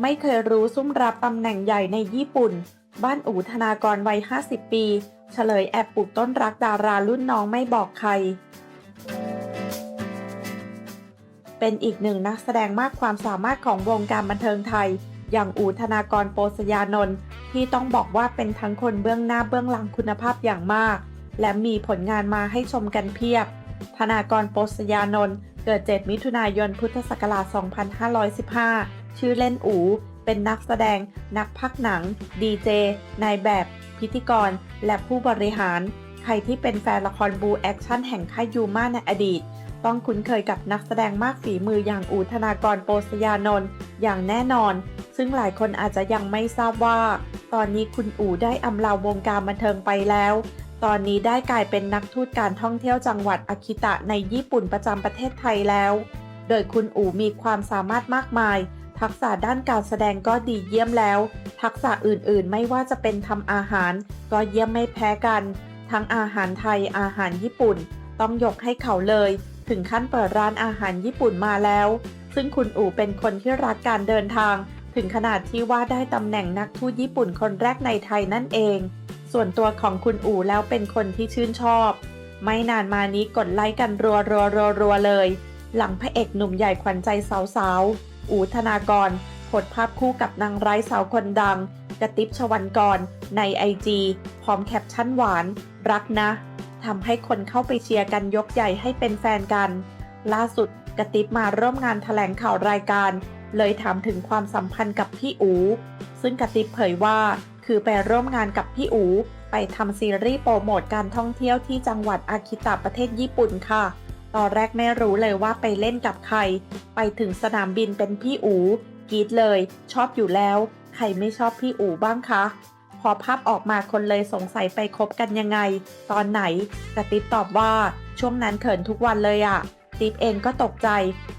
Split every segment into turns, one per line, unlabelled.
ไม่เคยรู้ซุ่มรับตำแหน่งใหญ่ในญี่ปุ่น บ้านอู่ธนากรวัย 50 ปี เฉลยแอบปลูกต้นรักดารารุ่นน้องไม่บอกใคร เป็นอีกหนึ่งนักแสดงมากความสามารถของวงการบันเทิงไทย อย่างอู่ธนากรโปสยานนท์ที่ต้องบอกว่าเป็นทั้งคนเบื้องหน้าเบื้องหลังคุณภาพอย่างมาก และมีผลงานมาให้ชมกันเพียบ ธนากรโปสยานนท์เกิด 7 มิถุนายน พุทธศักราช 2515 ชื่อเล่นอู เป็นนักแสดง นักพักหนัง ดีเจ นายแบบ พิธีกร และผู้บริหาร ใครที่เป็นแฟนละครบูแอคชั่นแห่งค่ายยูมาในอดีต ต้องคุ้นเคยกับนักแสดงมากฝีมืออย่างอูธนากรโปสยานนท์อย่างแน่นอน ซึ่งหลายคนอาจจะยังไม่ทราบว่า ตอนนี้คุณอูได้อำลาวงการบันเทิงไปแล้ว ตอนนี้ได้กลายเป็นนักทูตการท่องเที่ยวจังหวัดอากิตะในญี่ปุ่นประจำประเทศไทยแล้ว โดยคุณอูมีความสามารถมากมาย ทักษะด้านการแสดงก็ดีเยี่ยมแล้ว ทักษะอื่นๆ ไม่ว่าจะเป็นทำอาหาร ก็เยี่ยมไม่แพ้กัน ทั้งอาหารไทยอาหารญี่ปุ่น ต้องยกให้เขาเลย ถึงขั้นเปิดร้านอาหารญี่ปุ่นมาแล้ว ซึ่งคุณอู๋เป็นคนที่รักการเดินทาง ถึงขนาดที่ว่าได้ตำแหน่งนักทูตญี่ปุ่นคนแรกในไทยนั่นเอง ส่วนตัวของคุณอู๋แล้วเป็นคนที่ชื่นชอบ ไม่นานมานี้กดไลค์กันรัวรัวรัวรัวๆๆเลย หลังพระเอกหนุ่มใหญ่ขวัญใจสาวๆ อู๋ธนากรโพสภาพคู่กับนางร้ายสาวคนดังกระติบชวันกร ในไอจีพร้อมแคปชั่นหวาน รักนะทำให้คนเข้าไปเชียร์กันยกใหญ่ให้เป็นแฟนกัน ล่าสุดกระติบมาร่วมงานแถลงข่าวรายการ เลยถามถึงความสัมพันธ์กับพี่อู ซึ่งกระติบเผยว่า คือไปร่วมงานกับพี่อูไปทำซีรีส์โปรโมทการท่องเที่ยวที่จังหวัดอากิตะประเทศญี่ปุ่นค่ะ ตอนแรกไม่รู้เลยว่าไปเล่นกับใคร ไปถึงสนามบินเป็นพี่อูกีดเลย ชอบอยู่แล้ว ใครไม่ชอบพี่อูบ้างคะ พอภาพออกมาคนเลยสงสัยไปคบกันยังไง ตอนไหนกระติบตอบว่าช่วงนั้นเขินทุกวันเลยอะติ๊บเองก็ตกใจ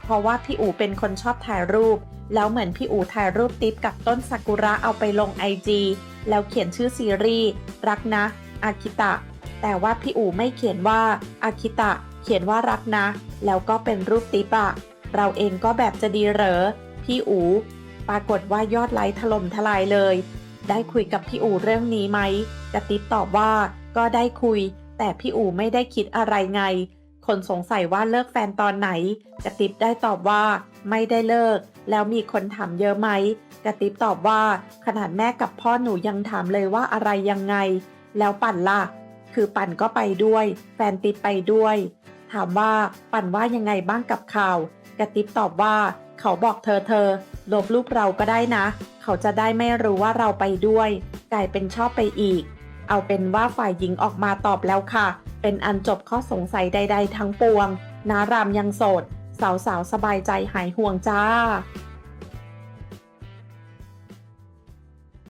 เพราะว่าพี่อูเป็นคนชอบถ่ายรูป แล้วเหมือนพี่อูถ่ายรูปติ๊บกับต้นซากุระเอาไปลงไอจีแล้วเขียนชื่อซีรีส์รักนะอากิตะ แต่ว่าพี่อูไม่เขียนว่าอากิตะ เขียนว่ารักนะ แล้วก็เป็นรูปติ๊บอะเราเองก็แบบจะดีเหรอ พี่อู ปรากฏว่ายอดไลค์ถล่มทลายเลย ได้คุยกับพี่อูเรื่องนี้ไหมกระติบตอบว่าก็ได้คุย แต่พี่อูไม่ได้คิดอะไรไง คนสงสัยว่าเลิกแฟนตอนไหน กระติบได้ตอบว่าไม่ได้เลิก แล้วมีคนถามเยอะไหม กระติบตอบว่า ขนาดแม่กับพ่อหนูยังถามเลยว่าอะไรยังไง แล้วปั่นล่ะ คือปั่นก็ไปด้วย แฟนติดไปด้วย ถามว่าปั่นว่ายังไงบ้างกับข่าว กระติบตอบว่า เขาบอกเธอเธอลบรูปเราก็ได้นะ เขาจะได้ไม่รู้ว่าเราไปด้วย กลายเป็นชอบไปอีก เอาเป็นว่าฝ่ายหญิงออกมาตอบแล้วค่ะ เป็นอันจบข้อสงสัยใด ๆ ทั้งปวง นารามยังโสด สาวๆสบายใจหายห่วงจ้า